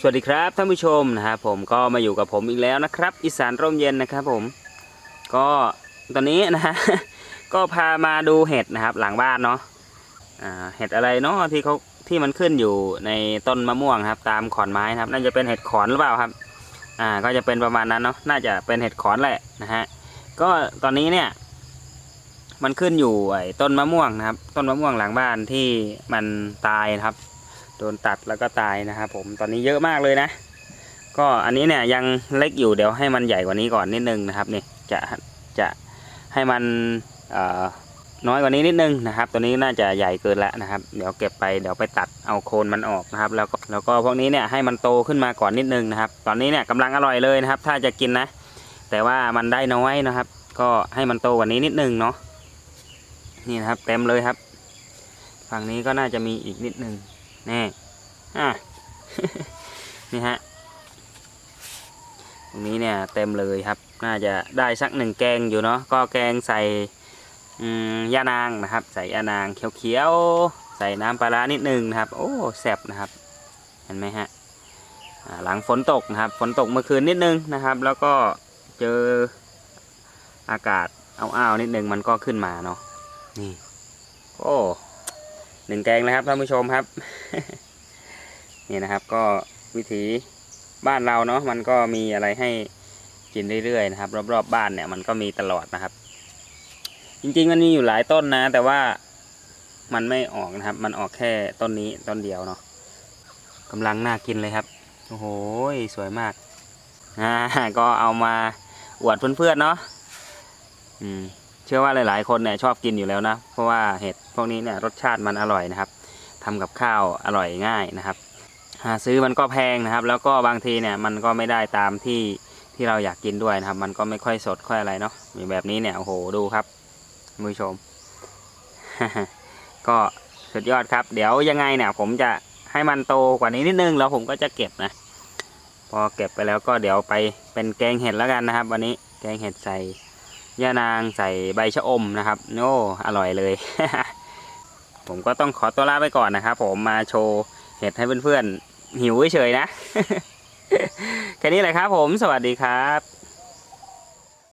สวัสดีครับท่านผู้ชมนะครับผมก็มาอยู่กับผมอีกแล้วนะครับ อีสานร่มเย็นนะครับผม ก็ตอนนี้นะฮะก็พามาดูเห็ดนะครับ หลังบ้านเนาะอ่าเห็ดอะไรเนาะที่เขาที่มันขึ้นอยู่ในต้นมะม่วงครับ ตามขอนไม้นะครับ น่าจะเป็นเห็ดขอนหรือเปล่าครับ อ่าก็จะเป็นประมาณนั้นเนาะน่าจะเป็นเห็ดขอนแหละนะฮะก็ตอนนี้เนี่ย มันขึ้นอยู่ไอ้ต้นมะม่วงนะครับ ต้นมะม่วงหลังบ้านที่มันตายครับ โดนตัดแล้วก็ตายนะครับผมตอนนี้เยอะมากเลยนะ ก็อันนี้เนี่ยยังเล็กอยู่เดี๋ยวให้มันใหญ่กว่านี้ก่อนนิดนึงนะครับนี่จะจะให้มันน้อยกว่านี้นิดนึงนะครับ ตัวนี้น่าจะใหญ่เกินแล้วนะครับ เดี๋ยวเก็บไปเดี๋ยวไปตัดเอาโคนมันออกนะครับ แล้วก็แล้วก็พวกนี้เนี่ยให้มันโตขึ้นมาก่อนนิดนึงนะครับ ตอนนี้เนี่ยกำลังอร่อยเลยนะครับ ถ้าจะกินนะ แต่ว่ามันได้น้อยนะครับ ก็ให้มันโตกว่านี้นิดนึงเนาะนี่นะครับ เต็มเลยครับ ฝั่งนี้ก็น่าจะมีอีกนิดนึง นี่อะนี่ฮะตรงนี้เนี่ยเต็มเลยครับ น่าจะได้สักหนึ่งแกงอยู่เนาะก็แกงใส่อืมย่านางนะครับ ใส่ย่านางเขียวๆใส่น้ำปลาร้านิดนึงนะครับ โอ้แซ่บนะครับ เห็นไหมฮะอ่าหลังฝนตกนะครับ ฝนตกเมื่อคืนนิดนึงนะครับ แล้วก็เจออากาศอ้าวๆนิดนึงมันก็ขึ้นมาเนาะนี่โอ้ หนึ่งแกงนะครับท่านผู้ชมครับ นี่นะครับก็วิถีบ้านเราเนาะมันก็มีอะไรให้กินเรื่อยๆนะครับ รอบๆบบ้านเนี่ยมันก็มีตลอดนะครับ จริงๆมันมีอยู่หลายต้นนะ แต่ว่ามันไม่ออกนะครับ มันออกแค่ต้นนี้ต้นเดียวเนาะกำลังน่ากินเลยครับโอ้โหสวยมากอ่าก็เอามาอวดเพื่อนๆเนาะอืม เชื่อว่าหลาย ๆ คนเนี่ยชอบกินอยู่แล้วนะ เพราะว่าเห็ดพวกนี้เนี่ยรสชาติมันอร่อยนะครับทำกับข้าวอร่อยง่ายนะครับ หาซื้อมันก็แพงนะครับ แล้วก็บางทีเนี่ยมันก็ไม่ได้ตามที่ที่เราอยากกินด้วยนะครับ มันก็ไม่ค่อยสดค่อยอะไรเนาะมีแบบนี้เนี่ยโอ้โหดูครับคุณผู้ชม ก็สุดยอดครับ เดี๋ยวยังไงเนี่ยผมจะให้มันโตกว่านี้นิดนึงแล้วผมก็จะเก็บนะ พอเก็บไปแล้วก็เดี๋ยวไปเป็นแกงเห็ดแล้วกันนะครับ วันนี้แกงเห็ดใส่ ย่านางใส่ใบชะอมนะครับโอ้อร่อยเลย ผมก็ต้องขอตัวลาไปก่อนนะครับผมมาโชว์เห็ดให้เพื่อนๆหิวเฉยๆนะ แค่นี้แหละครับผมสวัสดีครับ